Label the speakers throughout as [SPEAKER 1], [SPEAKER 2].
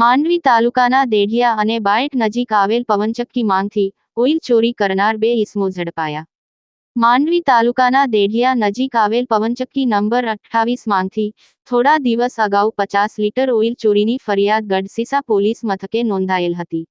[SPEAKER 1] માંડવી તાલુકાના દેઢિયા અને બાયટ નજીક આવેલ પવનચક્કી માંગથી ઓઇલ ચોરી કરનાર બે ઇસમો ઝડપાયા. માંડવી તાલુકાના દેઢિયા નજીક આવેલ પવનચક્કી નંબર અઠ્ઠાવીસ માંગથી થોડા દિવસ અગાઉ પચાસ લીટર ઓઇલ ચોરીની ફરિયાદ ગઢસીસા પોલીસ મથકે નોંધાયેલ હતી.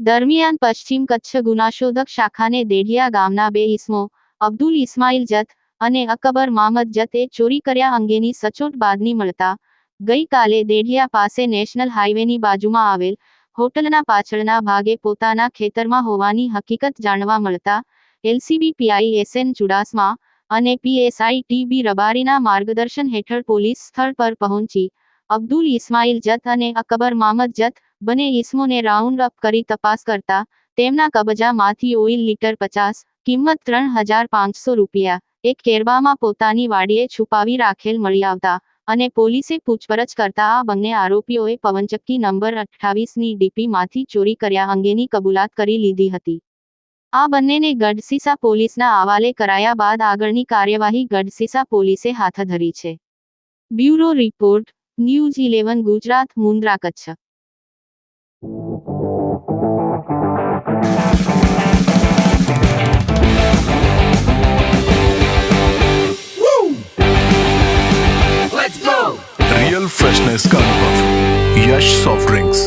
[SPEAKER 1] દરમિયાન પશ્ચિમ કચ્છ ગુનાશોધક શાખાને દેઢિયા ગામના બે ઇસમો અબ્દુલ ઇસ્માઇલ જત અને અકબર મામદ જતે ચોરી કર્યા અંગેની સચોટ બાદની મળતા, ગઈકાલે દેઢિયા પાસે નેશનલ હાઈવેની બાજુમાં આવેલ હોટલના પાછળના ભાગે પોતાના ખેતરમાં હોવાની હકીકત જાણવા મળતા, એલસીબી, પીઆઈ, એસએન ચુડાસમા અને પીએસઆઈ, ટીબી રબારીના માર્ગદર્શન હેઠળ પોલીસ સ્થળ પર પહોંચી અબ્દુલ ઇસ્માઇલ જત અને અકબર મામદ જત બંને ઇસમોને રાઉન્ડ અપ કરી તપાસ કરતા તેમના કબજામાંથી ઓઇલ લીટર પચાસ, કિંમત ત્રણ હજાર પાંચસો રૂપિયા, એક કેરબામાં પોતાની વાડીએ છુપાવી રાખેલ મળી આવતા અને પોલીસે પૂછપરછ કરતા આ બંને આરોપીઓએ પવનચક્કી નંબર અઠ્ઠાવીસની ડીપીમાંથી ચોરી કર્યા અંગેની કબૂલાત કરી લીધી હતી. આ બંનેને ગઢસીસા પોલીસના હવાલે કરાયા બાદ આગળની કાર્યવાહી ગઢસીસા પોલીસે હાથ ધરી છે. Bureau report. News eleven Gujarat Mundra Kutch
[SPEAKER 2] real freshness carnival Yash soft drinks